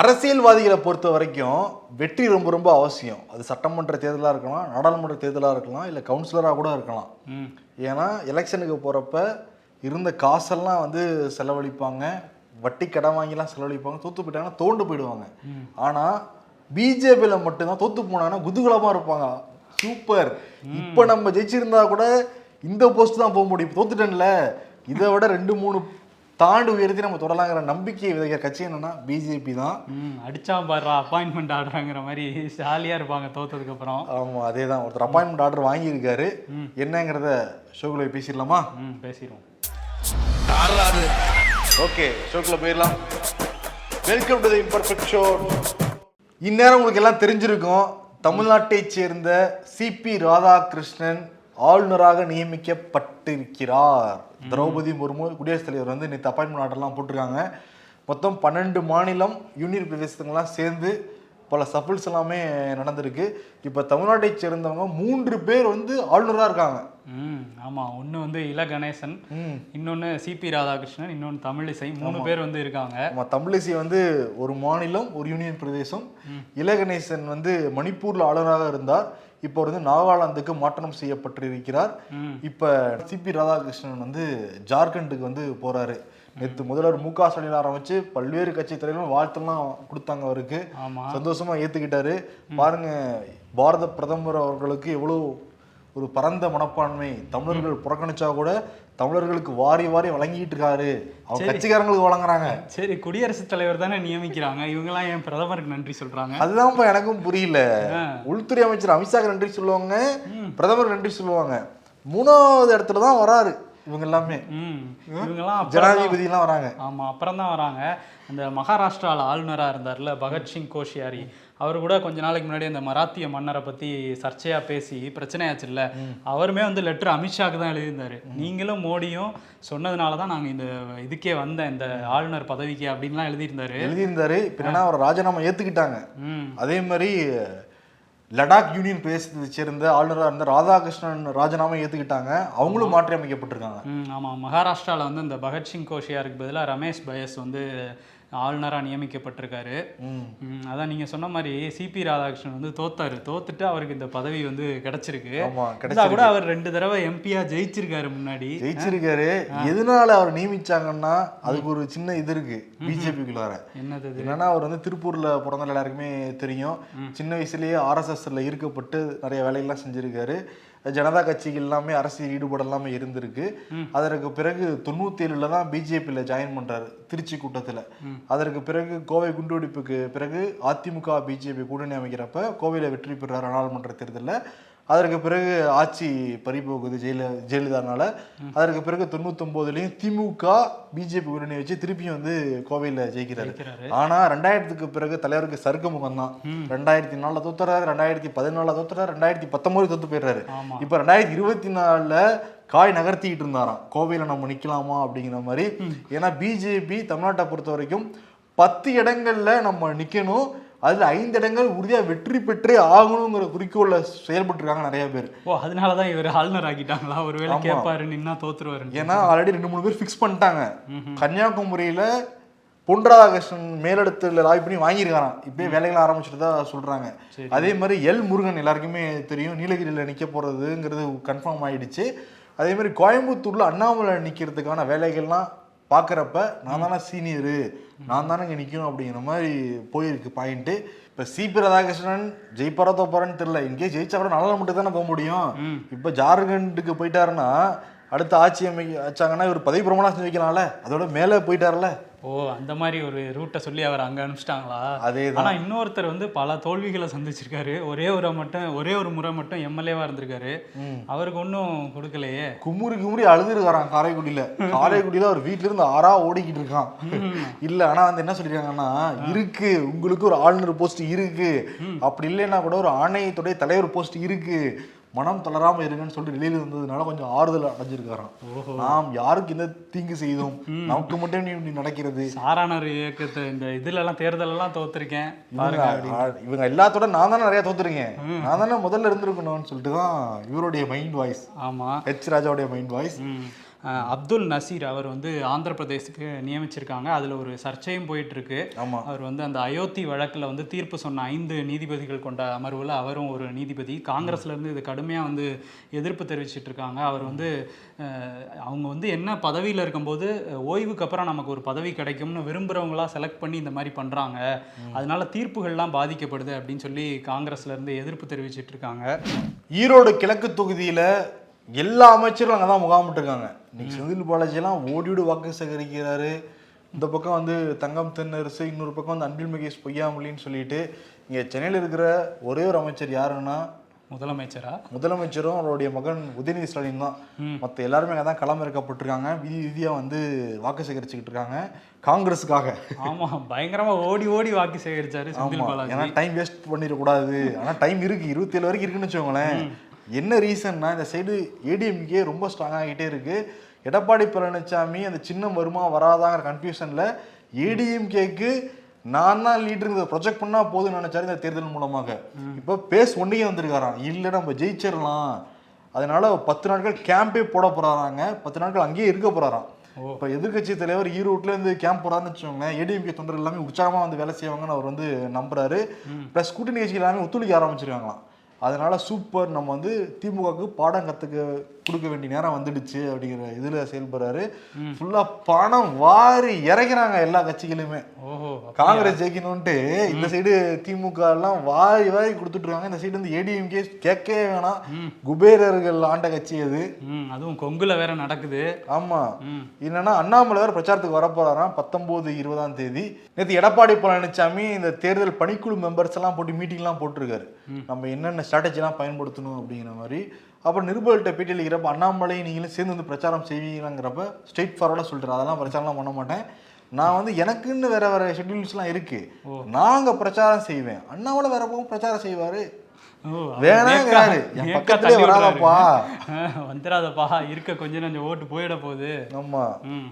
அரசியல்வாதிகளை பொறுத்த வரைக்கும் வெற்றி ரொம்ப ரொம்ப அவசியம். அது சட்டமன்ற தேர்தலாக இருக்கலாம் நாடாளுமன்ற தேர்தலாக இருக்கலாம் இல்லை கவுன்சிலராக கூட இருக்கலாம். ஏன்னா எலெக்ஷனுக்கு போகிறப்ப இருந்த காசெல்லாம் வந்து செலவழிப்பாங்க. வட்டி கடன் வாங்கிலாம் செலவழிப்பாங்க. தோத்து போயிட்டாங்கன்னா தோண்டு போயிடுவாங்க. ஆனால் பிஜேபியில் மட்டும்தான் தோத்து போனாங்கன்னா குதூகலமாக இருப்பாங்க. சூப்பர். இப்போ நம்ம ஜெயிச்சிருந்தா கூட இந்த போஸ்ட் தான் போக முடியும். தோத்துட்டேன்ல. இதை விட ரெண்டு மூணு தாண்டு உயர்த்தி நம்ம தொடலாங்கிற நம்பிக்கை விதைக்கிற கட்சி என்னன்னா பிஜேபி தான். ம் அடிச்சா பாடுறா அப்பாயின்மெண்ட் ஆடுறாங்கிற மாதிரி ஜாலியாக இருப்பாங்க தோத்ததுக்கு அப்புறம். ஆமா அதே தான் ஒருத்தர் அப்பாயின்மெண்ட் ஆர்டர் வாங்கியிருக்காரு. என்னங்கிறத ஷோக்குள்ள பேசிடலாமா? ம் பேசிடுவோம். ஓகே ஷோக்குள்ள போயிடலாம். Welcome to the imperfect show இந்நேரம் உங்களுக்கு எல்லாம் தெரிஞ்சிருக்கும். தமிழ்நாட்டைச் சேர்ந்த சிபி ராதாகிருஷ்ணன் ஆளுநராக நியமிக்கப்பட்டிருக்கிறார். திரௌபதி முர்மு குடியரசுத் தலைவர் வந்து நேற்று அப்பாயின்மெண்ட் ஆர்டர்லாம் போட்டிருக்காங்க. மொத்தம் பன்னெண்டு மாநிலம் யூனியன் பிரதேசத்துங்கெல்லாம் சேர்ந்து பல சஃபிள்ஸ் எல்லாமே நடந்திருக்கு. இப்போ தமிழ்நாட்டைச் சேர்ந்தவங்க மூன்று பேர் வந்து ஆளுநராக இருக்காங்க. ம் ஆமாம் ஒன்று வந்து இல கணேசன் இன்னொன்று சிபி ராதாகிருஷ்ணன் இன்னொன்று தமிழிசை மூணு பேர் வந்து இருக்காங்க. தமிழிசை வந்து ஒரு மாநிலம் ஒரு யூனியன் பிரதேசம். இலகணேசன் வந்து மணிப்பூர்ல ஆளுநராக இருந்தார். இப்போ வந்து நாகாலாந்துக்கு மாற்றம் செய்யப்பட்டிருக்கிறார். இப்ப சிபி ராதாகிருஷ்ணன் வந்து ஜார்க்கண்டுக்கு வந்து போறாரு. நேற்று முதல்வர் மு க ஸ்டாலின் ஆரம்பிச்சு பல்வேறு கட்சி தலைவர்களும் வாழ்த்தெல்லாம் கொடுத்தாங்க அவருக்கு. சந்தோஷமா ஏத்துக்கிட்டாரு. பாருங்க பாரத பிரதமர் அவர்களுக்கு எவ்வளவு ஒரு பரந்த மனப்பான்மை. தமிழர்கள் புறக்கணிச்சா கூட தமிழர்களுக்கு வாரி வாரி வழங்கிட்டு இருக்காரு. அவங்க கட்சிக்காரங்களுக்கு வழங்குறாங்க. சரி குடியரசுத் தலைவர் தானே நியமிக்கிறாங்க. இவங்கெல்லாம் ஏன் பிரதமருக்கு நன்றி சொல்றாங்க. அதுதான்ப்பா எனக்கும் புரியல. உள்துறை அமைச்சர் அமித்ஷாக்கு நன்றி சொல்லுவாங்க பிரதமர் நன்றி சொல்லுவாங்க. மூணாவது இடத்துல தான் வராரு இவங்க எல்லாமே. இவங்கெல்லாம் அப்புறம் ஜனாதிபதி எல்லாம் வராங்க. ஆமாம் அப்புறம் தான் வராங்க. அந்த மகாராஷ்டிராவில் ஆளுநராக இருந்தார்ல பகத்சிங் கோஷியாரி. அவர் கூட கொஞ்ச நாளைக்கு முன்னாடி அந்த மராத்திய மன்னரை பற்றி சர்ச்சையாக பேசி பிரச்சனையாச்சுல்ல அவருமே வந்து லெட்டர் அமித்ஷாக்கு தான் எழுதியிருந்தாரு. நீங்களும் மோடியும் சொன்னதுனால தான் நாங்கள் இந்த இதுக்கே வந்தேன் இந்த ஆளுநர் பதவிக்கு அப்படின்லாம் எழுதியிருந்தாரு. எழுதியிருந்தாரு. என்னன்னா அவர் ராஜினாமா ஏத்துக்கிட்டாங்க. ம். அதே மாதிரி லடாக் யூனியன் பிரதேசத்தை சேர்ந்த ஆளுநராக இருந்த ராதாகிருஷ்ணன் ராஜினாமா ஏத்துக்கிட்டாங்க. அவங்களும் மாற்றி அமைக்கப்பட்டிருக்காங்க. ஆமாம் மகாராஷ்டிராவில் வந்து இந்த பகத்சிங் கோஷியாருக்கு பதிலாக ரமேஷ் பயஸ் வந்து ஆளுநராக நியமிக்கப்பட்டிருக்காரு. அதான் நீங்கள் சொன்ன மாதிரி சிபி ராதாகிருஷ்ணன் வந்து தோத்தாரு. தோத்துட்டு அவருக்கு இந்த பதவி வந்து கிடைச்சிருக்கு. இருந்தா கூட அவர் ரெண்டு தடவை எம்பியா ஜெயிச்சிருக்காரு முன்னாடி. ஜெயிச்சிருக்காரு. எதனால அவர் நியமிச்சாங்கன்னா அதுக்கு ஒரு சின்ன இது இருக்கு. பிஜேபிக்குள்ளார என்னது என்னன்னா அவர் வந்து திருப்பூர்ல பிறந்த எல்லாருக்குமே தெரியும். சின்ன வயசுலயே ஆர்எஸ்எஸ்ல ஈர்க்கப்பட்டு நிறைய வேலைகள்லாம் செஞ்சிருக்காரு. ஜனதா கட்சிக்கு எல்லாமே அரசியல் ஈடுபாடு எல்லாமே இருந்திருக்கு அதற்கு பிறகு தொண்ணூத்தி ஏழுல தான் பிஜேபியில் ஜாயின் பண்றாரு. திருச்சி கூட்டத்துல. அதற்கு பிறகு கோவை குண்டுவெடிப்புக்கு பிறகு அதிமுக பிஜேபி கூட்டணி அமைக்கிறப்ப கோவையில வெற்றி பெறார் நாடாளுமன்ற தேர்தலில். அதற்கு பிறகு ஆட்சி பறிபோகுது ஜெயல ஜெயலலிதானால. அதற்கு பிறகு தொண்ணூத்தொன்பதுலயும் திமுக பிஜேபி கூட்டணி வச்சு திருப்பியும் வந்து கோவையில ஜெயிக்கிறாரு. ஜெயிக்கிறாரு. ஆனா ரெண்டாயிரத்துக்கு பிறகு தலைவருக்கு சறுக்க முகம் தான் ரெண்டாயிரத்தி நாலுல தோத்துறாரு ரெண்டாயிரத்தி பதினாலுல தோத்துறாரு ரெண்டாயிரத்தி பத்தொன்பது தோத்து போயிடுறாரு. இப்ப ரெண்டாயிரத்தி இருபத்தி நாலுல காய் நகர்த்திக்கிட்டு இருந்தாராம். கோவையில நம்ம நிக்கலாமா அப்படிங்கிற மாதிரி. ஏன்னா பிஜேபி தமிழ்நாட்டை பொறுத்த வரைக்கும் பத்து இடங்கள்ல நம்ம நிக்கணும். அதுல ஐந்து இடங்கள் உறுதியா வெற்றி பெற்றே ஆகணுங்கிற குறிக்கோள்ல செயல்பட்டு இருக்காங்க நிறைய பேர். ஓ அதனால தான் இவர் ஆளுநர் ஆக்கிட்டாங்களா ஒருவேளை கேட்பாரு நின்னா தோத்துருவாரு ஏன்னா ஆல்ரெடி ரெண்டு மூணு பேர் ஃபிக்ஸ் பண்ணிட்டாங்க. கன்னியாகுமரியில பொன் ராதாகிருஷ்ணன் மேலிடத்துல லாய் பண்ணி வாங்கியிருக்காராம். இப்பயே வேலைகளை ஆரம்பிச்சுட்டு தான் சொல்றாங்க. அதே மாதிரி எல் முருகன் எல்லாருக்குமே தெரியும். நீலகிரியில நிக்க போறதுங்கிறது கன்ஃபார்ம் ஆயிடுச்சு. அதே மாதிரி கோயம்புத்தூர்ல அண்ணாமலை நிக்கிறதுக்கான வேலைகள்லாம் பார்க்குறப்ப நான் தானே சீனியரு நான் தானே இங்கே நிற்கணும் அப்படிங்கிற மாதிரி போயிருக்கு பாயிண்ட்டு. இப்போ சிபி ராதாகிருஷ்ணன் ஜெயிப்பாரா தோப்பாரான்னு தெரியல. இங்கே ஜெயிச்சா கூட நல்லா மட்டும் தானே போக முடியும். இப்போ ஜார்க்கண்டுக்கு போயிட்டாருன்னா அடுத்த ஆட்சி அமைக்க வச்சாங்கன்னா இவர் பதவி பிரமாணம் செஞ்சு வைக்கலாம்ல. அதோட மேலே போயிட்டார்ல. ஓ அந்த மாதிரி ஒரு ரூட்டை சொல்லி அவர் அங்க அனுப்பிச்சிட்டாங்களா? அதேதான். ஆனா இன்னொருத்தர் வந்து பல தோல்விகளை சந்திச்சிருக்காரு. ஒரே ஒரு மட்டும் ஒரே ஒரு முறை மட்டும் எம்எல்ஏவா இருந்திருக்காரு. அவருக்கு ஒன்றும் கொடுக்கலையே. குமுறி குமுறி அழுதுருக்காரான் காரைக்குடியில? காரைக்குடியில அவர் வீட்ல இருந்து ஆறா ஓடிக்கிட்டு இருக்கான். இல்ல ஆனா வந்து என்ன சொல்லிருக்காங்கன்னா இருக்கு உங்களுக்கு ஒரு ஆளுநர் போஸ்ட் இருக்கு. அப்படி இல்லைன்னா கூட ஒரு ஆணையத்துடைய தலைவர் போஸ்ட் இருக்கு. மனம் தளராம இருங்கன்னு சொல்லிட்டு வெளியில வந்ததுனால கொஞ்சம் ஆறுதல் அடைஞ்சிருக்காராம். நாம் யாருக்கு இந்த தீங்கு செய்தோம்? நமக்கு மட்டும் நீ நடக்கிறது? சாரானர் இயக்கத்தை இந்த இதுல எல்லாம் தேர்தல் எல்லாம் தோத்துருக்கேன் இவங்க எல்லாத்தோட நான் தானே நிறைய தோத்துருக்கேன். நான் தானே முதல்ல இருந்திருக்கணும்னு சொல்லிட்டு தான் இவருடைய மைண்ட் வாய்ஸ் ஆமா. ஹெச் ராஜாவுடைய மைண்ட் வாய்ஸ் அப்துல் நசீர் அவர் வந்து ஆந்திர பிரதேசுக்கு நியமிச்சிருக்காங்க. அதில் ஒரு சர்ச்சையும் போயிட்டு இருக்கு ஆமா. அவர் வந்து அந்த அயோத்தி வழக்கில் வந்து தீர்ப்பு சொன்ன ஐந்து நீதிபதிகள் கொண்ட அமர்வில் அவரும் ஒரு நீதிபதி. காங்கிரஸ்ல இருந்து இது கடுமையாக வந்து எதிர்ப்பு தெரிவிச்சிட்டு இருக்காங்க அவர் வந்து அவங்க வந்து என்ன பதவியில் இருக்கும்போது ஓய்வுக்கு அப்புறம் நமக்கு ஒரு பதவி கிடைக்கும்னு விரும்புகிறவங்களா செலக்ட் பண்ணி இந்த மாதிரி பண்ணுறாங்க அதனால தீர்ப்புகள்லாம் பாதிக்கப்படுது அப்படின்னு சொல்லி காங்கிரஸ்ல இருந்து எதிர்ப்பு தெரிவிச்சிட்டு இருக்காங்க ஈரோடு கிழக்கு தொகுதியில எல்லா அமைச்சரும் அங்கே தான் முகாமிட்டுருக்காங்க இன்னைக்கு செந்தில் பாலாஜிலாம் ஓடியோடு வாக்கு சேகரிக்கிறாரு. இந்த பக்கம் வந்து தங்கம் தென்னரசு இன்னொரு பக்கம் வந்து அன்பில் மகேஷ் பொய்யாமொழின்னு சொல்லிட்டு இங்கே சென்னையில் இருக்கிற ஒரே ஒரு அமைச்சர் யாருன்னா முதலமைச்சரா? முதலமைச்சரும் அவருடைய மகன் உதயநிதி ஸ்டாலின் தான். மற்ற எல்லாருமே அங்கே தான் களமிறக்கப்பட்டிருக்காங்க விதி விதியாக வந்து வாக்கு சேகரிச்சுக்கிட்டு இருக்காங்க. காங்கிரஸுக்காக. ஆமா பயங்கரமா ஓடி ஓடி வாக்கு சேகரிச்சாரு ஏன்னா டைம் வேஸ்ட் பண்ணிடக்கூடாது. ஆனால் டைம் இருக்கு. இருபத்தேழு வரைக்கும் இருக்குன்னு வச்சுக்கோங்களேன். என்ன ரீசன்னா இந்த சைடு ஏடிஎம்கே ரொம்ப ஸ்ட்ராங் ஆகிட்டே இருக்கு. எடப்பாடி பழனிசாமி அந்த சின்னம் வருமா வராதாங்கிற கன்ஃபியூஷன்ல ஏடிஎம்கேக்கு நான் தான் லீடருங்கிறத ப்ரொஜெக்ட் பண்ணா போதும்னு நினைச்சாரு இந்த தேர்தல் மூலமாக. இப்போ பேஸ் ஒன்றையே வந்திருக்காராம். இல்லை நம்ம ஜெயிச்சிடலாம். அதனால பத்து நாட்கள் கேம்பே போட போறாராங்க. பத்து நாட்கள் அங்கேயே இருக்க போறாராம். இப்போ எதிர்க்கட்சி தலைவர் ஈரோட்ல இருந்து கேம்ப் போறாருன்னு வச்சுக்கோங்களேன் ஏடிஎம்கே தொண்டர் எல்லாமே உற்சாகமா வந்து வேலை செய்வாங்கன்னு அவர் வந்து நம்புறாரு. ப்ளஸ் கூட்டணி கட்சிகள் எல்லாமே ஒத்துழைக்க ஆரம்பிச்சிருக்காங்களாம். அதனால் சூப்பர் நம்ம வந்து திமுகவுக்கு பாடம் கற்றுக்க கொடுக்க வேண்டிய நேரம் வந்துடுச்சு அப்படிங்கிற இதுல செயல்படுறாரு. ஃபுல்லா பணம் வாரி இறக்கிறாங்க எல்லா கட்சிகளுமே. ஓஹோ காங்கிரஸ் ஜெயிக்கணும்ட்டு இந்த சைடு திமுக எல்லாம் வாரி வாரி கொடுத்துட்டு இருக்காங்க இந்த சைடு வந்து ஏடிஎம்கே கேட்கவே வேணாம். குபேரர்கள் ஆண்ட கட்சி அது. அதுவும் கொங்குல வேற நடக்குது. ஆமா. என்னன்னா அண்ணாமலை வேற பிரச்சாரத்துக்கு வரப்போறாராம். பத்தொன்பது இருபதாம் தேதி. நேற்று எடப்பாடி பழனிசாமி இந்த தேர்தல் பணிக்குழு மெம்பர்ஸ் எல்லாம் போட்டு மீட்டிங்லாம் போட்டிருக்காரு. நம்ம என்னென்ன ஸ்ட்ராட்டஜிலாம் பயன்படுத்தணும் அப்படிங்கிற மாதிரி அப்புறம் நிருபர்கள்ட்ட பேட்டி அளிக்கிறப்ப அண்ணாமலை நீங்களும் சேர்ந்து வந்து பிரச்சாரம் செய்வீங்களாங்கிறப்ப ஸ்ட்ரெயிட் ஃபார்வர்டாக சொல்லிட்டு அதெல்லாம் பிரச்சாரம்லாம் பண்ண மாட்டேன். நான் வந்து எனக்குன்னு வேற வேற ஷெட்யூல்ஸ்லாம் இருக்கு. நாங்க பிரச்சாரம் செய்வேன். அண்ணாமலை வேற பக்கம் பிரச்சாரம் செய்வாரு. வேணாங்கிறாரு. என் வராதப்பா. வந்துடாதப்பா இருக்க கொஞ்சம் கொஞ்சம் ஓட்டு போயிட போகுது. ஆமா.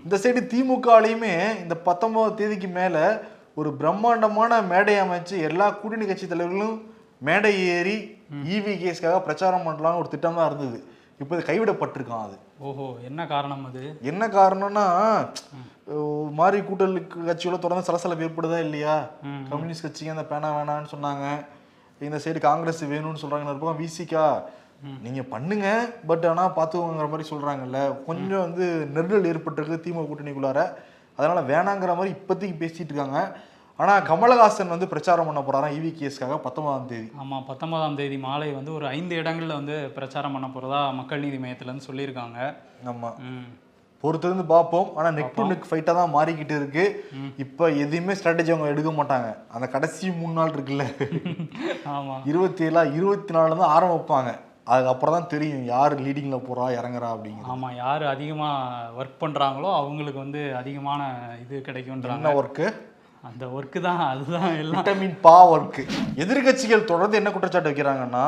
இந்த சைடு திமுகலையுமே இந்த பத்தொன்பது தேதிக்கு மேல ஒரு பிரம்மாண்டமான மேடை அமைச்சு எல்லா கூட்டணி கட்சி தலைவர்களும் மேடை ஏறி இவி கேஸ்க்காக பிரச்சாரம் பண்ணலாம்னு ஒரு திட்டம் தான் இருந்தது. இப்போ இது கைவிடப்பட்டிருக்கான் அது. ஓஹோ என்ன காரணம் அது? என்ன காரணம்னா மாதிரி கூட்டணி கட்சியோட தொடர்ந்து சலசலப்பு ஏற்படுதா இல்லையா. கம்யூனிஸ்ட் கட்சிங்க அந்த பேனா வேணான்னு சொன்னாங்க. இந்த சைடு காங்கிரஸ் வேணும்னு சொல்றாங்க. இன்னொரு பக்கம் விசிகா நீங்க பண்ணுங்க. பட் ஆனா பாத்துக்கோங்கிற மாதிரி சொல்றாங்கல்ல. கொஞ்சம் வந்து நெருடல் ஏற்பட்டிருக்கு திமுக கூட்டணிக்குள்ளார. அதனால வேணாங்கிற மாதிரி இப்போதைக்கு பேசிட்டு இருக்காங்க. ஆனா கமலஹாசன் வந்து பிரச்சாரம் பண்ண போறாராம் இவி கேஸ்க்காக பத்தொன்பதாம் தேதி. ஆமா பத்தொன்பதாம் தேதி மாலை வந்து ஒரு ஐந்து இடங்கள்ல வந்து பிரச்சாரம் பண்ண போறதா மக்கள் நீதி மையத்துல இருந்து சொல்லியிருக்காங்க. ஆமா. ம். பொறுத்திருந்து பார்ப்போம். ஆனா நெக் டு நெக் ஃபைட்டா தான் மாறிக்கிட்டு இருக்கு. இப்போ எதையுமே ஸ்ட்ராட்டஜி அவங்க எடுக்க மாட்டாங்க. அந்த கடைசி மூணு நாள் இருக்குல்ல. ஆமா. இருபத்தி ஏழா இருபத்தி நாலு தான் ஆரம்பிப்பாங்க அதுக்கப்புறம் தான் தெரியும் யார் லீடிங்ல போறா இறங்குறா அப்படிங்கிறது. ஆமா யார் அதிகமா ஒர்க் பண்றாங்களோ அவங்களுக்கு வந்து அதிகமான இது கிடைக்கும்ன்றாங்க. ஒர்க்கு அந்த ஒர்க்கு தான் அதுதான் எல்லாம். விட்டமின் பா ஒர்க்கு எதிர்க்கட்சிகள் தொடர்ந்து என்ன குற்றச்சாட்டு வைக்கிறாங்கன்னா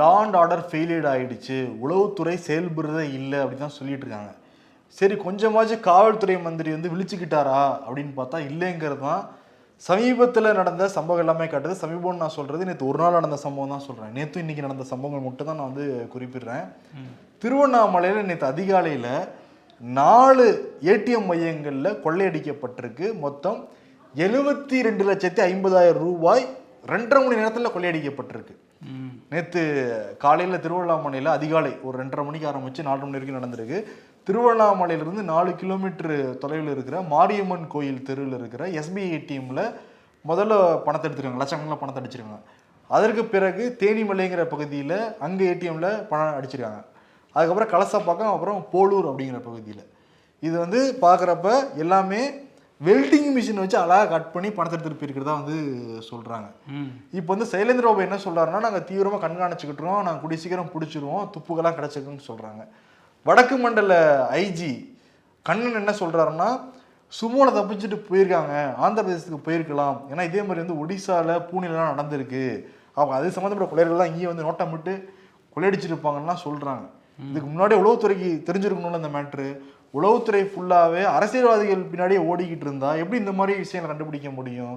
லா அண்ட் ஆர்டர் ஃபெயிலியர் ஆயிடுச்சு உளவுத்துறை செயல்படுறதே இல்லை அப்படின்னு தான் சொல்லிட்டு இருக்காங்க. சரி கொஞ்சமாச்சும் காவல்துறை மந்திரி வந்து விழிச்சுக்கிட்டாரா அப்படின்னு பார்த்தா இல்லைங்கிறது தான் சமீபத்தில் நடந்த சம்பவம் எல்லாமே காட்டுது. சமீபம்னு நான் சொல்றது நேற்று ஒரு நாள் நடந்த சம்பவம் தான் சொல்றேன். நேற்று இன்னைக்கு நடந்த சம்பவங்கள் மட்டும் தான் நான் வந்து குறிப்பிடுறேன். திருவண்ணாமலையில் நேற்று அதிகாலையில் நாலு ஏடிஎம் மையங்களில் கொள்ளையடிக்கப்பட்டிருக்கு. மொத்தம் எழுபத்தி ரெண்டு லட்சத்தி ஐம்பதாயிரம் ரூபாய் ரெண்டரை மணி நேரத்தில் கொள்ளையடிக்கப்பட்டிருக்கு. நேற்று காலையில் திருவண்ணாமலையில் அதிகாலை ஒரு ரெண்டரை மணிக்கு ஆரம்பிச்சு நாலு மணி வரைக்கும் நடந்திருக்கு. திருவண்ணாமலையிலிருந்து நாலு கிலோமீட்டர் தொலைவில் இருக்கிற மாரியம்மன் கோயில் தெருவில் இருக்கிற எஸ்பிஐ ஏடிஎம்ல முதல்ல பணத்தை எடுத்துருக்காங்க. லட்சக்கணக்கில் பணத்தை அடிச்சிருக்காங்க. அதற்கு பிறகு தேனிமலைங்கிற பகுதியில் அங்கே ஏடிஎம்ல பணம் அடிச்சிருக்காங்க. அதுக்கப்புறம் கலசப்பாக்கம் அப்புறம் போலூர் அப்படிங்கிற பகுதியில். இது வந்து பார்க்குறப்ப எல்லாமே வெல்டிங் மிஷின் வச்சு அழகாக கட் பண்ணி பணத்தை எடுத்துகிட்டு போயிருக்கிறதா வந்து சொல்கிறாங்க இப்போ வந்து சைலேந்திர பாபு என்ன சொல்றாருன்னா நாங்கள் தீவிரமாக கண்காணிச்சுக்கிட்டுருவோம் நாங்கள் கூடிய சீக்கிரம் பிடிச்சிருவோம் துப்புகள்லாம் கிடச்சிருக்குன்னு சொல்கிறாங்க வடக்கு மண்டல ஐஜி கண்ணன் என்ன சொல்றாருன்னா சுமோல தப்பிச்சுட்டு போயிருக்காங்க ஆந்திர பிரதேசத்துக்கு போயிருக்கலாம். ஏன்னா இதே மாதிரி வந்து ஒடிசால பூனேலாம் நடந்திருக்கு. அவங்க அது சம்மந்தப்பட்ட கொள்ளையர்கள்லாம் இங்கேயே வந்து நோட்டமிட்டு கொள்ளையடிச்சிட்டு இருப்பாங்கலாம் சொல்றாங்க. இதுக்கு முன்னாடி உளவுத்துறைக்கு தெரிஞ்சிருக்கணும்ல இந்த மேட்ரு உளவுத்துறை ஃபுல்லாவே அரசியல்வாதிகள் பின்னாடியே ஓடிக்கிட்டு இருந்தா எப்படி இந்த மாதிரி விஷயங்களை கண்டுபிடிக்க முடியும்?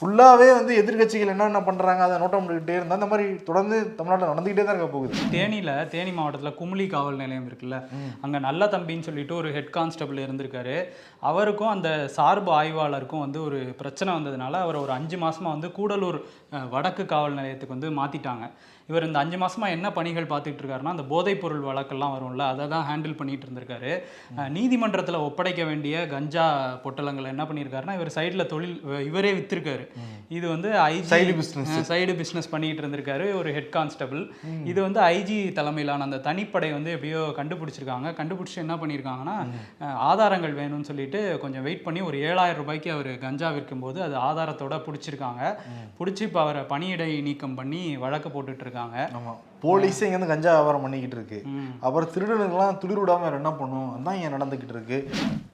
ஃபுல்லாவே வந்து எதிர்க்கட்சிகள் என்னென்ன பண்றாங்க அதை நோட்டம் பண்ணிக்கிட்டே இருந்தா அந்த மாதிரி தொடர்ந்து தமிழ்நாட்டில் நடந்துகிட்டே தான் இருக்க போகுது. தேனியில் தேனி மாவட்டத்தில் குமுளி காவல் நிலையம் இருக்குல்ல. அங்கே நல்ல தம்பின்னு சொல்லிட்டு ஒரு ஹெட் கான்ஸ்டபிள் இருந்திருக்காரு. அவருக்கும் அந்த சார்பு ஆய்வாளருக்கும் வந்து ஒரு பிரச்சனை வந்ததுனால அவர் ஒரு அஞ்சு மாசமா வந்து கூடலூர் வடக்கு காவல் நிலையத்துக்கு வந்து மாத்திட்டாங்க. இவர் இந்த அஞ்சு மாசமா என்ன பணிகள் பார்த்துட்டு இருக்காருன்னா அந்த போதைப் பொருள் வழக்கெல்லாம் வரும்ல அதை தான் ஹேண்டில் பண்ணிட்டு இருந்திருக்காரு. நீதிமன்றத்தில் ஒப்படைக்க வேண்டிய கஞ்சா பொட்டலங்களை என்ன பண்ணியிருக்காருன்னா இவர் சைடில் தொழில் இவரே வித்திருக்காரு. இது வந்து IG Side business. Side business பண்ணிட்டு இருந்திருக்காரு ஒரு ஹெட் கான்ஸ்டபிள் இது வந்து ஐஜி தலைமையிலான அந்த தனிப்படை வந்து எப்படியோ கண்டுபிடிச்சிருக்காங்க. கண்டுபிடிச்சு என்ன பண்ணியிருக்காங்கன்னா ஆதாரங்கள் வேணும்னு சொல்லிட்டு கொஞ்சம் வெயிட் பண்ணி ஒரு ஏழாயிரம் ரூபாய்க்கு அவர் கஞ்சா விற்கும்போது அது ஆதாரத்தோட பிடிச்சிருக்காங்க. பிடிச்சி இப்போ அவரை பணியிடை நீக்கம் பண்ணி வழக்கு போட்டுட்டு இருக்காங்க ஆமா. போலீஸே இங்க வந்து கஞ்சா வியாபாரம் பண்ணிக்கிட்டு இருக்கு. அப்புறம் திருடனுக்கெல்லாம் துளிர் விடாம வேற என்ன பண்ணும் அதான் இங்க நடந்துகிட்டு இருக்கு.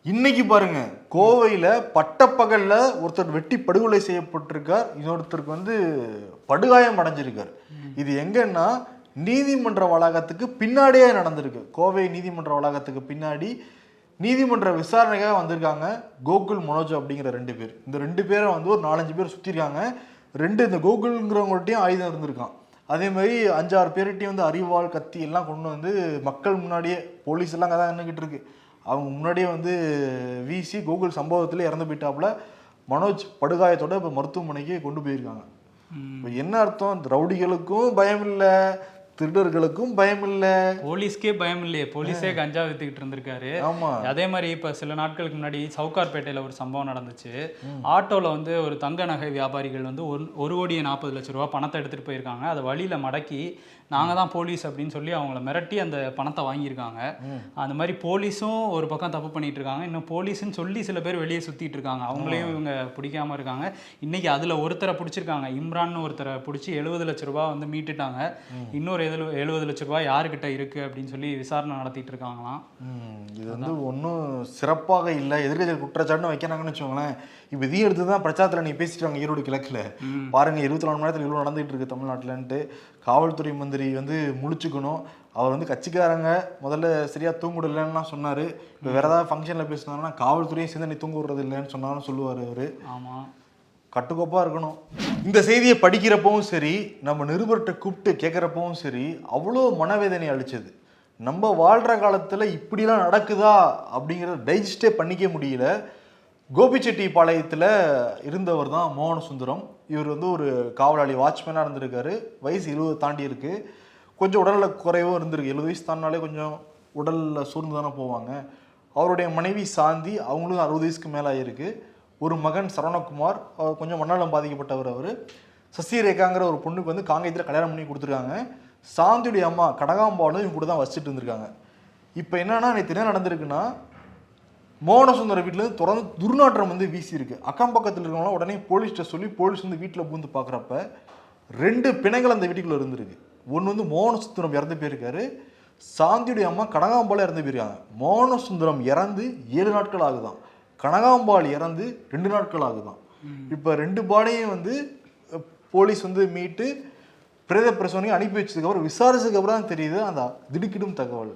இன்னைக்கு பாருங்க கோவையில பட்டப்பகல்ல ஒருத்தர் வெட்டி படுகொலை செய்யப்பட்டிருக்கார். இன்னொருத்தருக்கு வந்து படுகாயம் அடைஞ்சிருக்கார். இது எங்கன்னா நீதிமன்ற வளாகத்துக்கு பின்னாடியே நடந்திருக்கு. கோவை நீதிமன்ற வளாகத்துக்கு பின்னாடி நீதிமன்ற விசாரணைக்காக வந்திருக்காங்க கோகுல் மனோஜ் அப்படிங்கிற ரெண்டு பேர். இந்த ரெண்டு பேரை வந்து ஒரு நாலஞ்சு பேர் சுற்றிருக்காங்க ரெண்டு இந்த கோகுல்ங்கிறவங்கள்ட்டையும் ஆயுதம் இருந்திருக்கான். அதே மாதிரி அஞ்சாறு பேர்கிட்டையும் வந்து அரிவாள் கத்தி எல்லாம் கொண்டு வந்து மக்கள் முன்னாடியே போலீஸ் எல்லாம் அங்கே தான் நின்றுக்கிட்டு இருக்கு. அவங்க முன்னாடியே வந்து வீசி கோகுல் சம்பவத்தில் இறந்து போயிட்டாப்புல. மனோஜ் படுகாயத்தோட இப்போ மருத்துவமனைக்கு கொண்டு போயிருக்காங்க. இப்போ என்ன அர்த்தம்? ரவுடிகளுக்கும் பயம் இல்லை திருடர்களுக்கும் பயம் இல்லை போலீஸ்க்கே பயம் இல்லையே போலீஸே கஞ்சா வித்துக்கிட்டு இருந்திருக்காரு. ஆமா. அதே மாதிரி இப்போ சில நாட்களுக்கு முன்னாடி சவுகார்பேட்டையில் ஒரு சம்பவம் நடந்துச்சு. ஆட்டோவில் வந்து ஒரு தங்க நகை வியாபாரிகள் வந்து ஒரு ஒரு கோடியே நாற்பது லட்ச ரூபா பணத்தை எடுத்துகிட்டு போயிருக்காங்க. அதை வழியில் மடக்கி நாங்கள் தான் போலீஸ் அப்படின்னு சொல்லி அவங்கள மிரட்டி அந்த பணத்தை வாங்கியிருக்காங்க. அந்த மாதிரி போலீஸும் ஒரு பக்கம் தப்பு பண்ணிட்டு இருக்காங்க. இன்னும் போலீஸ்னு சொல்லி சில பேர் வெளியே சுற்றிட்டு இருக்காங்க. அவங்களையும் இவங்க பிடிக்காம இருக்காங்க. இன்னைக்கு அதில் ஒருத்தரை பிடிச்சிருக்காங்க. இம்ரான் ஒருத்தரை பிடிச்சி எழுபது லட்ச ரூபா வந்து மீட்டுட்டாங்க. இன்னொரு எழு எழுபது லட்ச ரூபாய் யாருக்கிட்ட இருக்கு அப்படின்னு சொல்லி விசாரணை நடத்திட்டு இருக்காங்களாம். இது வந்து ஒன்றும் சிறப்பாக இல்லை. எதிர்கட்சி குற்றச்சாட்டுன்னு வைக்கிறாங்கன்னு வச்சுக்கோங்களேன். இப்போ இதையும் எடுத்து தான் பிரச்சாரத்தில் நீ பேசிட்டாங்க ஈரோடு கிழக்கில். பாருங்க இருபத்தி நாலு மணி நேரத்தில் இவ்வளோ நடந்துகிட்டு இருக்கு தமிழ்நாட்டிலன்ட்டு. காவல்துறை மந்திரி வந்து முழிச்சுக்கணும். அவர் வந்து கட்சிக்காரங்க முதல்ல சரியா தூங்குடலன்னா சொன்னார். இப்போ வேற ஏதாவது ஃபங்க்ஷனில் பேசினாருன்னா காவல்துறையும் சேர்ந்து நீ தூங்க விடுறது இல்லைன்னு சொன்னாலும் சொல்லுவார் அவர். ஆமாம் கட்டுக்கோப்பா இருக்கணும். இந்த செய்தியை படிக்கிறப்பவும் சரி நம்ம நிருபர்கிட்ட கூப்பிட்டு கேட்குறப்பவும் சரி அவ்வளோ மனவேதனை அளிச்சது. நம்ம வாழ்கிற காலத்தில் இப்படிலாம் நடக்குதா அப்படிங்கிறத டைஜஸ்டே பண்ணிக்க முடியல. கோபிச்செட்டிப்பாளையத்தில் இருந்தவர் தான் மோகன சுந்தரம் இவர் வந்து ஒரு காவலாளி வாட்ச்மேனாக இருந்திருக்காரு. வயசு இருபது தாண்டி இருக்குது கொஞ்சம் உடலில் குறைவும் இருந்திருக்கு. எழுபது வயசு தாண்டினாலே கொஞ்சம் உடலில் சூர்ந்து தானே போவாங்க. அவருடைய மனைவி சாந்தி அவங்களும் அறுபது வயசுக்கு மேலே ஆகிருக்கு ஒரு மகன் சரவணகுமார் அவர் கொஞ்சம் மண்ணலம் பாதிக்கப்பட்டவர் அவர். சசிரேகாங்கிற ஒரு பொண்ணுக்கு வந்து காங்கேயத்தில் கல்யாணம் பண்ணி கொடுத்துருக்காங்க. சாந்தியுடைய அம்மா கடகாம்பாலும் இவங்க கூட தான் வச்சுட்டு இருந்திருக்காங்க. இப்போ என்னென்னா நேற்று என்ன நடந்திருக்குன்னா மோகனசுந்தர வீட்டில் தொடர்ந்து துர்நாற்றம் வந்து வீசி இருக்கு அக்கம் பக்கத்தில் இருக்கவங்களாம் உடனே போலீஸ்கிட்ட சொல்லி போலீஸ் வந்து வீட்டில் பூந்து பார்க்குறப்ப ரெண்டு பிணங்கள் அந்த வீட்டுக்குள்ள இருந்திருக்கு. ஒன்று வந்து மோகனசுந்தரம் இறந்து போயிருக்காரு. சாந்தியுடைய அம்மா கனகாம்பாள் இறந்து போயிருக்காங்க. மோகனசுந்தரம் இறந்து ஏழு நாட்கள் ஆகுதான். கனகாம்பாள் இறந்து ரெண்டு நாட்கள் ஆகுதான். இப்போ ரெண்டு பாடியும் வந்து போலீஸ் வந்து மீட்டு பிரேத பிரசவனையும் அனுப்பி வச்சதுக்கப்புறம் விசாரிச்சதுக்கு அப்புறம் தான் தெரியுது அந்த திடுக்கிடும் தகவல்.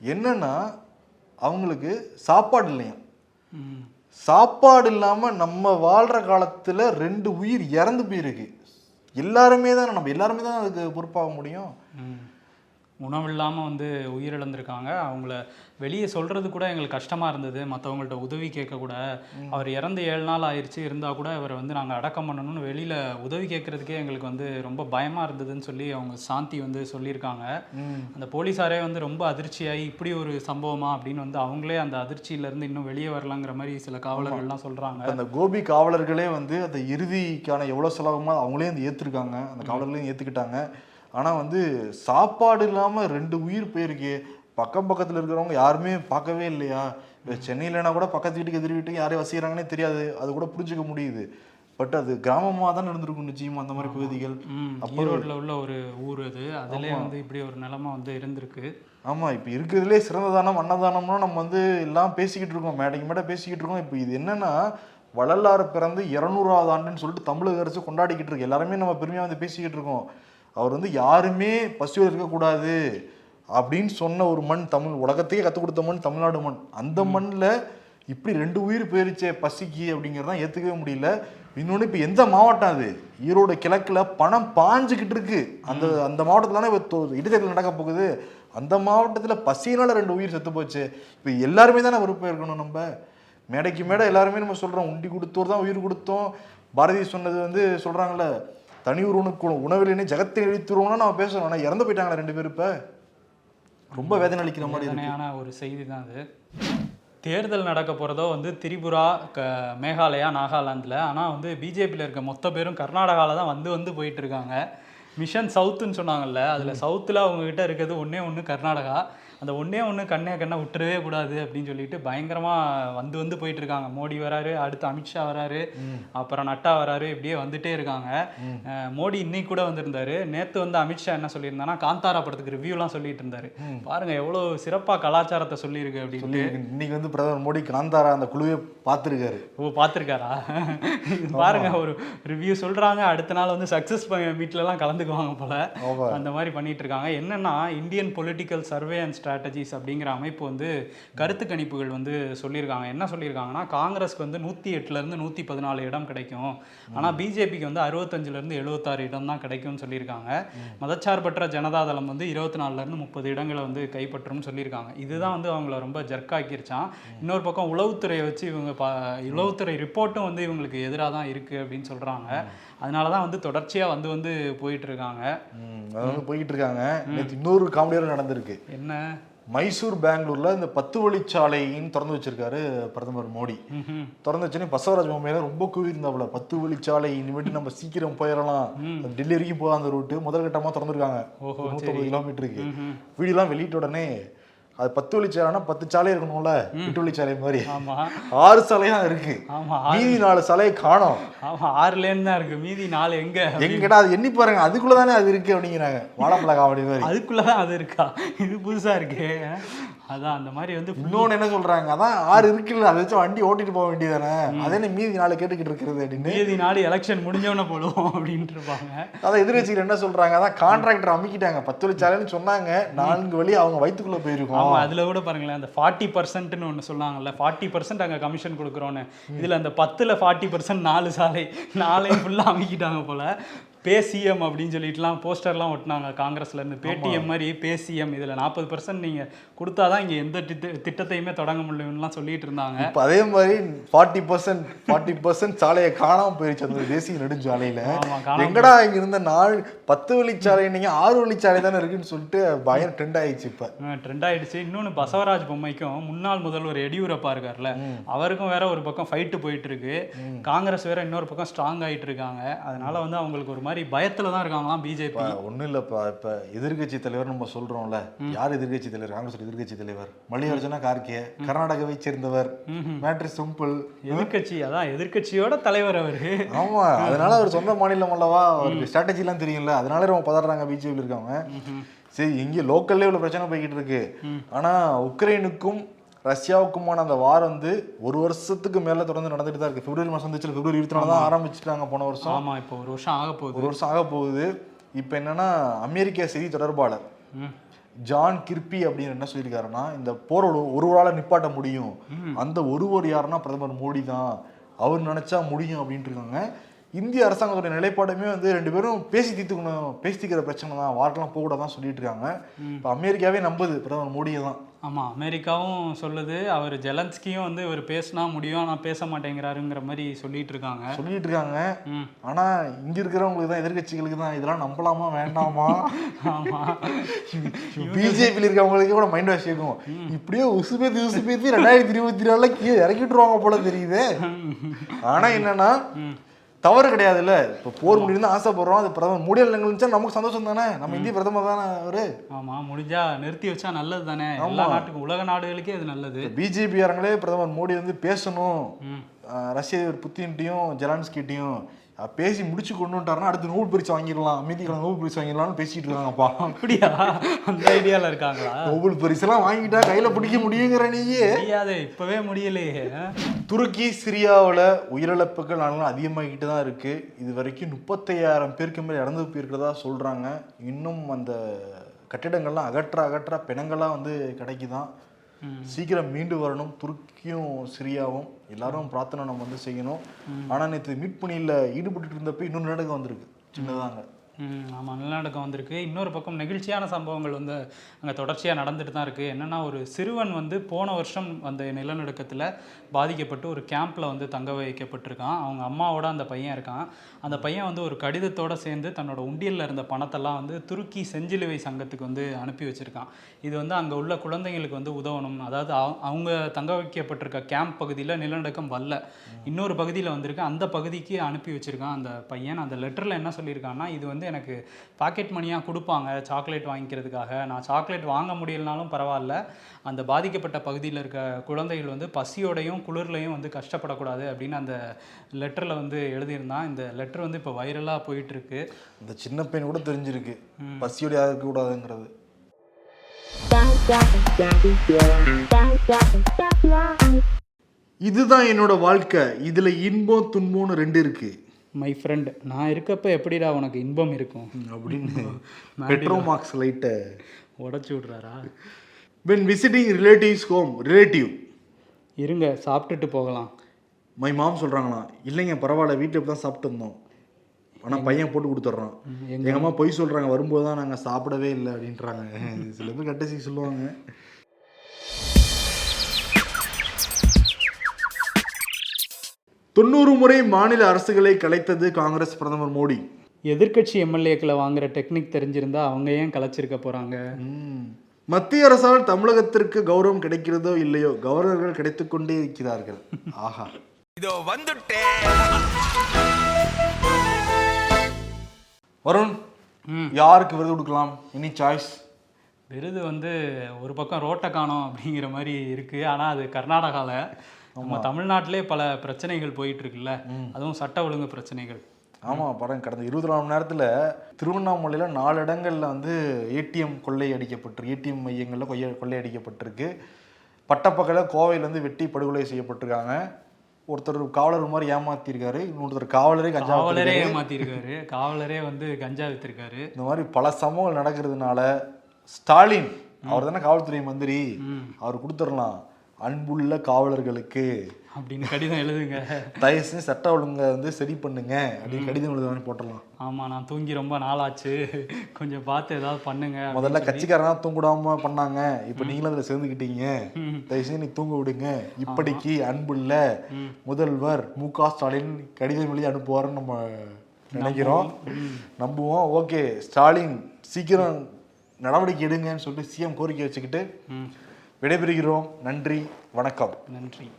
என்னன்னா அவங்களுக்கு சாப்பாடு இல்லையா சாப்பாடு இல்லாமல் நம்ம வாழ்கிற காலத்தில் ரெண்டு உயிர் இறந்து போயிருக்கு. எல்லாருமே தானே நம்ம எல்லாருமே தான் அதுக்கு பொறுப்பாக முடியும்? உணவில்லாமல் வந்து உயிரிழந்திருக்காங்க. அவங்கள வெளியே சொல்கிறது கூட எங்களுக்கு கஷ்டமாக இருந்தது. மற்றவங்கள்ட்ட உதவி கேட்க கூட. அவர் இறந்து ஏழு நாள் ஆயிடுச்சு இருந்தால் கூட அவரை வந்து நாங்கள் அடக்கம் பண்ணணும்னு வெளியில் உதவி கேட்குறதுக்கே எங்களுக்கு வந்து ரொம்ப பயமாக இருந்ததுன்னு சொல்லி அவங்க சாந்தி வந்து சொல்லியிருக்காங்க. அந்த போலீஸாரே வந்து ரொம்ப அதிர்ச்சியாகி இப்படி ஒரு சம்பவமா? அப்படின்னு வந்து அவங்களே அந்த அதிர்ச்சியிலேருந்து இன்னும் வெளியே வரலாங்கிற மாதிரி சில காவலர்கள்லாம் சொல்கிறாங்க அந்த கோபி காவலர்களே வந்து அந்த இறுதிக்கான எவ்வளோ செலவுமோ அவங்களே வந்து ஏற்றுருக்காங்க அந்த காவலர்களையும் ஏற்றுக்கிட்டாங்க ஆனால் வந்து சாப்பாடு இல்லாமல் ரெண்டு உயிர் போயிருக்கே. பக்கம் பக்கத்தில் இருக்கிறவங்க யாருமே பார்க்கவே இல்லையா? இப்போ சென்னையிலனா கூட பக்கத்து வீட்டுக்கு எதிர் வீட்டுக்கு யாரையும் வசிக்கிறாங்கன்னே தெரியாது. அது கூட புரிஞ்சுக்க முடியுது. பட் அது கிராமமாக தான் இருந்திருக்கும் நிச்சயமா அந்த மாதிரி பகுதிகள். ஈரோட்டில் உள்ள ஒரு ஊர் அது. அதிலே வந்து இப்படி ஒரு நிலைமை வந்து இருந்திருக்கு. ஆமாம் இப்போ இருக்கிறதுலே சிறந்த தானம் அன்னதானம்னா நம்ம வந்து எல்லாம் பேசிக்கிட்டு இருக்கோம். மேடைக்கு மேடை பேசிக்கிட்டு இருக்கோம். இப்போ இது என்னன்னா வள்ளலார் பிறந்து இரநூறாவது ஆண்டுன்னு சொல்லிட்டு தமிழக அரசு கொண்டாடிக்கிட்டு இருக்கு. எல்லாருமே நம்ம பெருமையாக வந்து பேசிக்கிட்டு இருக்கோம். அவர் வந்து யாருமே பசியோடு இருக்கக்கூடாது அப்படின்னு சொன்ன ஒரு மண் தமிழ் உலகத்தையே கற்றுக் கொடுத்த மண் தமிழ்நாடு மண். அந்த மண்ணில் இப்படி ரெண்டு உயிர் போயிருச்சே பசிக்கு அப்படிங்கிறதான் ஏற்றுக்கவே முடியல. இன்னொன்று இப்போ எந்த மாவட்டம் அது? ஈரோடு கிழக்குல பணம் பாஞ்சுக்கிட்டு இருக்கு. அந்த அந்த மாவட்டத்தில் தானே இப்போ இடைத்தேர்தல் நடக்க போகுது. அந்த மாவட்டத்தில் பசியினால ரெண்டு உயிர் செத்து போச்சு. இப்போ எல்லாருமே தானே பொறுப்பாக இருக்கணும் நம்ம? மேடைக்கு மேடை எல்லாருமே நம்ம சொல்கிறோம் உண்டி கொடுத்தோர் தான் உயிர் கொடுத்தோம். பாரதி சொன்னது வந்து சொல்கிறாங்கல்ல தனி ஒருவனுக்கு உணவிலே ஜகத்தை இழித்துருவோம்னா நம்ம பேசுறோம். ஆனால் இறந்து போயிட்டாங்களா ரெண்டு பேர் இப்போ. ரொம்ப வேதனை அளிக்கிற மாதிரி வேதனையான ஒரு செய்தி தான் அது. தேர்தல் நடக்க போகிறதோ வந்து திரிபுரா க மேகாலயா நாகாலாந்தில். ஆனால் வந்து பிஜேபியில் இருக்க மொத்த பேரும் கர்நாடகாவில் தான் வந்து வந்து போயிட்டு இருக்காங்க. மிஷன் சவுத்துன்னு சொன்னாங்கல்ல. அதில் சவுத்தில் அவங்கக்கிட்ட இருக்கிறது ஒன்றே ஒன்று கர்நாடகா. அந்த ஒன்றே ஒன்று கண்ணே கண்ணை விட்டுறவே கூடாது அப்படின்னு சொல்லிட்டு பயங்கரமாக வந்து வந்து போயிட்டு இருக்காங்க மோடி வராரு அடுத்து அமித்ஷா வராரு அப்புறம் நட்டா வராரு இப்படியே வந்துட்டே இருக்காங்க. மோடி இன்னைக்கு கூட வந்திருந்தாரு. நேற்று வந்து அமித்ஷா என்ன சொல்லியிருந்தானா காந்தாரா படத்துக்கு ரிவ்யூலாம் சொல்லிட்டு இருந்தாரு பாருங்க எவ்வளோ சிறப்பாக கலாச்சாரத்தை சொல்லியிருக்கு அப்படின்னு. சொல்லி இன்னைக்கு வந்து பிரதமர் மோடி காந்தாரா அந்த குழுவே பார்த்துருக்காரு. ஓ பார்த்துருக்காரா? பாருங்க ஒரு ரிவ்யூ சொல்றாங்க. அடுத்த நாள் வந்து சக்ஸஸ் மீட்லலாம் கலந்துக்குவாங்க போல. அந்த மாதிரி பண்ணிட்டு இருக்காங்க என்னன்னா Indian political survey and strategies அப்படிங்கிற அமைப்பு வந்து கருத்து கணிப்புகள் வந்து சொல்லியிருக்காங்க. என்ன சொல்லியிருக்காங்கன்னா காங்கிரஸ்க்கு வந்து நூற்றி எட்டுலேருந்து நூற்றி பதினாலு இடம் கிடைக்கும். ஆனால் பிஜேபிக்கு வந்து அறுபத்தஞ்சிலேருந்து எழுபத்தாறு இடம் தான் கிடைக்கும்னு சொல்லியிருக்காங்க. மதச்சார்பற்ற ஜனதாதளம் வந்து இருபத்தி நாலுலேருந்து முப்பது இடங்களை வந்து கைப்பற்றும்னு சொல்லியிருக்காங்க. இதுதான் வந்து அவங்கள ரொம்ப ஜர்க்காக்கிருச்சான். இன்னொரு பக்கம் உளவுத்துறையை வச்சு இவங்க பா உளவுத்துறை ரிப்போர்ட்டும் வந்து இவங்களுக்கு எதிராக தான் இருக்குது அப்படின்னு சொல்கிறாங்க அதனால தான் வந்து தொடர்ச்சியாக வந்து வந்து போயிட்டு இருக்காங்க ம், அது வந்து போய்கிட்டு இருக்காங்க நேற்று இன்னொரு காமெடியாக நடந்திருக்கு. என்ன? மைசூர் பெங்களூர்ல இந்த பத்து வழிச்சாலைன்னு திறந்து வச்சிருக்காரு பிரதமர் மோடி. திறந்து வச்சோன்னே பசவராஜ் பொம்மையில ரொம்ப கூவிருந்தாப்புல பத்து வழிச்சாலை இனிமேட்டு நம்ம சீக்கிரம் போயிடலாம். டெல்லி வரைக்கும் போகாத அந்த ரூட்டு முதல் கட்டமா திறந்துருக்காங்க. நூற்றம்பது கிலோமீட்டருக்கு. வீடியோலாம் வெளியிட்ட உடனே அது பத்து வழிச்சாலைனா பத்து சாலை இருக்கணும்ல? எட்டு வழிச்சாலை மாதிரி. ஆமா. ஆறு சாலையா இருக்கு. மீதி நாலு சாலையை காணோம். ஆமா ஆறு லேன் தான் இருக்கு. மீதி நாலு எங்க? எங்கடா அது எண்ணி பாருங்க. அதுக்குள்ள தானே அது இருக்கு அப்படிங்கிறாங்க. வாழைப்பழ காமெடி மாதிரி. அதுக்குள்ளதான் அது இருக்கா? இது புதுசா இருக்கே. அதான் அந்த மாதிரி வந்து இன்னொன்னு என்ன சொல்றாங்க? அதான் ஆறு இருக்குல்ல. அதை வச்சு வண்டி ஓட்டிட்டு போக வேண்டியதானே அதே மீதி நாலு கேட்டுக்கிட்டு இருக்கிறது அப்படின்னு. மீதி நாடு எலெக்ஷன் முடிஞ்சவன போடுவோம் அப்படின்ட்டு இருப்பாங்க. அதான் எதிர்கட்சிகள் என்ன சொல்றாங்க? அதான் கான்ட்ராக்டர் அமைக்கிட்டாங்க. பத்து வழிச்சாலைன்னு சொன்னாங்க. நான்கு வழி அவங்க வயித்துக்குள்ள போயிருக்கோம். ஆமா அதுல கூட பாருங்களேன் அந்த ஃபார்ட்டி பர்சன்ட்னு ஒன்று சொன்னாங்கல்ல ஃபார்ட்டி பர்சன்ட் அங்கே கமிஷன் கொடுக்குறோன்னு. இதுல அந்த பத்துல ஃபார்ட்டி பர்சன்ட் நாலு சாலை நாளையும் ஃபுல்லா அமைக்கிட்டாங்க போல. பே சிஎம் அப்படின்னு சொல்லிட்டுலாம் போஸ்டர்லாம் ஒட்டினாங்க காங்கிரஸ்ல இருந்து பேடிஎம் மாதிரி பே சிஎம் இதுல நாற்பது பர்சன்ட் நீங்க கொடுத்தாதான் இங்க எந்த திட்ட திட்டத்தையுமே தொடங்க முடியும்லாம் சொல்லிட்டு இருந்தாங்க இப்ப அதே மாதிரி ஃபார்ட்டி பர்சன்ட் ஃபார்ட்டி பர்சன்ட் சாலையை காணாம போயிருச்சு. அந்த தேசிய நெடுஞ்சாலையில. எங்கடா இங்க இருந்த நாள் பத்து வழிச்சாலை நீங்க ஆறு வழிச்சாலை தானே இருக்குன்னு சொல்லிட்டு பயங்கர ட்ரெண்ட் ஆயிடுச்சு இப்ப. ட்ரெண்ட் ஆயிடுச்சு. இன்னொன்று பசவராஜ் பொம்மைக்கும் முன்னாள் முதல்வர் எடியூரப்பா இருக்கார்ல அவருக்கும் வேற ஒரு பக்கம் ஃபைட்டு போயிட்டு இருக்கு. காங்கிரஸ் வேற இன்னொரு பக்கம் ஸ்ட்ராங் ஆயிட்டு இருக்காங்க. அதனால வந்து அவங்களுக்கு ஒரு மாதிரி பயத்துல தான் இருக்காங்களாம் பிஜேபி ஒண்ணும் இல்லப்பா இப்ப எதிர்க்கட்சி தலைவர் நம்ம சொல்றோம்ல. யார் எதிர்க்கட்சி தலைவர்? காங்கிரஸ் எதிர்க்கட்சி தலைவர். மல்லிகார்ஜுன கார்கே கர்நாடகாவை சேர்ந்தவர். மேட்ரி சிம்பிள் எதிர்க்கட்சி அதான் எதிர்க்கட்சியோட தலைவர் அவரு. ஆமா அதனால அவர் சொந்த மாநிலம் அல்லவா? அவருக்கு ஸ்ட்ராட்டஜி எல்லாம் தெரியும்ல. அதனால ரொம்ப பதறாங்க பிஜேபியில் இருக்காங்க சரி இங்க லோக்கல்லே இவ்வளவு பிரச்சனை போய்கிட்டு இருக்கு. ஆனா உக்ரைனுக்கும் ரஷ்யாவுக்குமான அந்த வார் வந்து ஒரு வருஷத்துக்கு மேல தொடர்ந்து நடந்துட்டு தான் இருக்கு. பிப்ரவரி மாசம் வந்துச்சு பிப்ரவரி இருபத்தி நாலு தான் ஆரம்பிச்சிட்டாங்க போன வருஷம். ஆமா இப்போ ஒரு வருஷம் ஆக போகுது. ஒரு வருஷம் ஆக போகுது. இப்போ என்னன்னா அமெரிக்க செய்தி தொடர்பாளர். ஜான் கிர்பி அப்படின்னு என்ன சொல்லியிருக்காருன்னா இந்த போர் ஒரு ஒருவரால நிப்பாட்ட முடியும். அந்த ஒருவர் யாருன்னா பிரதமர் மோடி தான். அவர் நினைச்சா முடியும் அப்படின்ட்டு இருக்காங்க. இந்திய அரசாங்கத்தோட நிலைப்பாடுமே வந்து ரெண்டு பேரும் பேசி தீர்த்துக்கணும் பேசி தீர்க்கிற பிரச்சனை தான். வார்க்கெல்லாம் போகக்கூடாதான் சொல்லிட்டு இருக்காங்க இப்போ அமெரிக்காவே நம்புது பிரதமர் மோடியை தான் ஆமா அமெரிக்காவும் சொல்லுது. அவர் ஜெலன்ஸ்கியும் வந்து இவர் பேசினா முடியும் ஆனா பேச மாட்டேங்கிறாருங்கிற மாதிரி சொல்லிட்டு இருக்காங்க சொல்லிட்டு இருக்காங்க ம். ஆனா இங்க இருக்கிறவங்களுக்கு தான் எதிர்க்கட்சிகளுக்கு தான் இதெல்லாம் நம்பலாமா வேண்டாமா? ஆமா. பிஜேபியில் இருக்கவங்களுக்கு கூட மைண்ட் வாஷ் இருக்கும் இப்படியே உசுபேத்தி உசுபேத்தி ரெண்டாயிரத்தி இருபத்தி நாலுல கீழே இறக்கி விட்டுருவாங்க போல தெரியுது. ஆனா என்னன்னா தவறு கிடையாதுல்ல. இப்போ போர் முடியும் ஆசைப்படுறோம் அது பிரதமர் முடியல் இருந்துச்சா நமக்கு சந்தோஷம் தானே? நம்ம இந்திய பிரதமர் தானே அவரு? ஆமா முடிஞ்சா நிறுத்தி வச்சா நல்லது தானே? எல்லா நாட்டுக்கும் உலக நாடுகளுக்கே அது நல்லது. பிஜேபி யாரங்களே பிரதமர் மோடி வந்து பேசணும். ரஷ்ய புத்தின்ட்டையும் ஜெலான்ஸ்கிட்டையும். பேசி முடிச்சு கொண்டு வந்துட்டாருன்னா அடுத்து நோபல் பரிசு வாங்கிடலாம் அமைதிக்கான நோபல் பரிசு வாங்கிடலாம்னு பேசிட்டு இருக்காங்கப்பா. அப்படியா? அந்த ஐடியால இருக்காங்களா? நோபல் பரிசெல்லாம் வாங்கிட்டா கையில பிடிக்க முடியுங்கிற நீயே. முடியாதே இப்பவே முடியலையே. துருக்கி சிரியாவில் உயிரிழப்புகள் நாளும் அதிகமாகிட்டு தான் இருக்கு. இது வரைக்கும் முப்பத்தையாயிரம் பேருக்கு மேல் இறந்து போயிருக்கிறதா சொல்றாங்க. இன்னும் அந்த கட்டிடங்கள்லாம் அகற்ற அகற்ற பிணங்களாக வந்து கிடைக்குதான். சீக்கிரம் மீண்டு வரணும். துருக்கியும் சிரியாவும். எல்லாரும் பிரார்த்தனை நம்ம வந்து செய்யணும். ஆனா நேற்று மீட் பணியில் ஈடுபட்டு இருந்தப்ப இன்னொரு நிலநடுக்கம் வந்திருக்கு. சின்னதாங்க. ஆமாம் நிலநடுக்கம் வந்திருக்கு. இன்னொரு பக்கம் நெகிழ்ச்சியான சம்பவங்கள் வந்து அங்கே தொடர்ச்சியாக நடந்துட்டு தான் இருக்குது என்னென்னா ஒரு சிறுவன் வந்து போன வருஷம் அந்த நிலநடுக்கத்தில் பாதிக்கப்பட்டு ஒரு கேம்பில் வந்து தங்க வைக்கப்பட்டிருக்கான். அவங்க அம்மாவோட அந்த பையன் இருக்கான். அந்த பையன் வந்து ஒரு கடிதத்தோட சேர்ந்து தன்னோட உண்டியலில் இருந்த பணத்தெல்லாம் வந்து துருக்கி செஞ்சிலுவை சங்கத்துக்கு வந்து அனுப்பி வச்சுருக்கான். இது வந்து அங்கே உள்ள குழந்தைங்களுக்கு வந்து உதவணும். அதாவது அவங்க தங்க வைக்கப்பட்டிருக்க கேம்ப் பகுதியில் நிலநடுக்கம் வரல. இன்னொரு பகுதியில் வந்திருக்கு. அந்த பகுதிக்கு அனுப்பி வச்சுருக்கான் அந்த பையன். அந்த லெட்டரில் என்ன சொல்லியிருக்கான்னா இது வந்து எனக்கு பாக்கெட் மணியாக கொடுப்பாங்க சாக்லேட் வாங்கிக்கிறதுக்காக. நான் சாக்லேட் வாங்க முடியலனாலும் பரவாயில்ல. அந்த பாதிக்கப்பட்ட பகுதியில் இருக்க குழந்தைகள் வந்து பசியோடையும் குளிர்லையும் வந்து கஷ்டப்படக்கூடாது அப்படின்னு அந்த லெட்டரில் வந்து எழுதியிருந்தான். இந்த லெட்டர் வந்து இப்போ வைரலாக போயிட்டு இருக்கு இந்த சின்ன பையன் கூட தெரிஞ்சிருக்கு. பசியோட யாருக்கு கூடாதுங்கிறது இதுதான் என்னோட வாழ்க்கை. இதுல இன்பம் துன்பம்னு ரெண்டு இருக்கு. மை ஃப்ரெண்ட் நான் இருக்கப்ப எப்படிடா உனக்கு இன்பம் இருக்கும்? அப்படின்னு பெட்ரோமாக்ஸ் லைட்டை உடச்சி விட்றாரா? When visiting relatives home relative இருங்க சாப்பிட்டுட்டு போகலாம். மை மாம் சொல்றாங்களாம் இல்லைங்க பரவாயில்ல வீட்டில் இப்படி தான் சாப்பிட்டு இருந்தோம் ஆனா பையன் போட்டு கொடுத்துட்றான். எங்க அம்மா பொய் சொல்றாங்க வரும்போது தான் நாங்க சாப்பிடவே இல்லை அப்படின்றாங்க. சில பேர் கட்டசி சொல்லுவாங்க. தொண்ணூறு முறை மாநில அரசுகளை கலைத்தது காங்கிரஸ் பிரதமர் மோடி. எதிர்க்கட்சி எம்எல்ஏக்களை வாங்குற டெக்னிக் தெரிஞ்சிருந்தா அவங்க ஏன் கலைச்சிருக்க போறாங்க? ம். மத்திய அரசால் தமிழகத்திற்கு கௌரவம் கிடைக்கிறதோ இல்லையோ கவர்னர்கள் கிடைத்துக் கொண்டே இருக்கிறார்கள். ஆஹா. இதோ வந்துட்டேன் வருண் ம். யாருக்கு விருது கொடுக்கலாம்? எனி சாய்ஸ் விருது வந்து ஒரு பக்கம் ரோட்டை காணோம் அப்படிங்கிற மாதிரி இருக்கு. ஆனா அது கர்நாடகால. நம்ம தமிழ்நாட்டிலே பல பிரச்சனைகள் போயிட்டு இருக்குல்ல அதுவும் சட்ட ஒழுங்கு பிரச்சனைகள். ஆமா படம் கடந்த இருபத்தி நாலு மணி நேரத்துல திருவண்ணாமலையில நாலு இடங்கள்ல வந்து ஏடிஎம் கொள்ளை அடிக்கப்பட்டிருக்கு. ஏடிஎம் மையங்கள்ல கொய்ய கொள்ளை அடிக்கப்பட்டிருக்கு. பட்டப்பகல கோவையில இருந்து வெட்டி படுகொலை செய்யப்பட்டிருக்காங்க. ஒருத்தர் காவலர் மாதிரி ஏமாத்திருக்காரு. இன்னொருத்தர் காவலரே கஞ்சா காவலரே. ஏமாத்திருக்காரு. காவலரே வந்து கஞ்சா வித்திருக்காரு. இந்த மாதிரி பல சம்பவங்கள் நடக்கிறதுனால ஸ்டாலின் அவர் தானே காவல்துறை மந்திரி. அவர் கொடுத்துடலாம். அன்புள்ள காவலர்களுக்கு அப்படின்னு கடிதம் எழுதுங்க. தயவு செஞ்சு சட்ட ஒழுங்கை வந்து சரி பண்ணுங்க. அப்படின்னு கடிதம் எழுதுவான்னு போட்டுடலாம். ஆமா நான் தூங்கி ரொம்ப நாளாச்சு. கொஞ்சம் பார்த்து ஏதாவது பண்ணுங்க முதல்ல கட்சிக்காரங்க தூங்கிடாம பண்ணாங்க. இப்ப நீங்களும் அதுல சேர்ந்துக்கிட்டீங்க தயவு செஞ்சு நீ தூங்க விடுங்க. இப்படிக்கு அன்புள்ள முதல்வர் மு க ஸ்டாலின் கடிதம் எழுதி அனுப்புவாருன்னு நம்ம நினைக்கிறோம். நம்புவோம். ஓகே ஸ்டாலின் சீக்கிரம் நடவடிக்கை எடுங்கன்னு சொல்லிட்டு சிஎம் கோரிக்கை வச்சுக்கிட்டு விடைபெறுகிறோம். நன்றி. வணக்கம். நன்றி.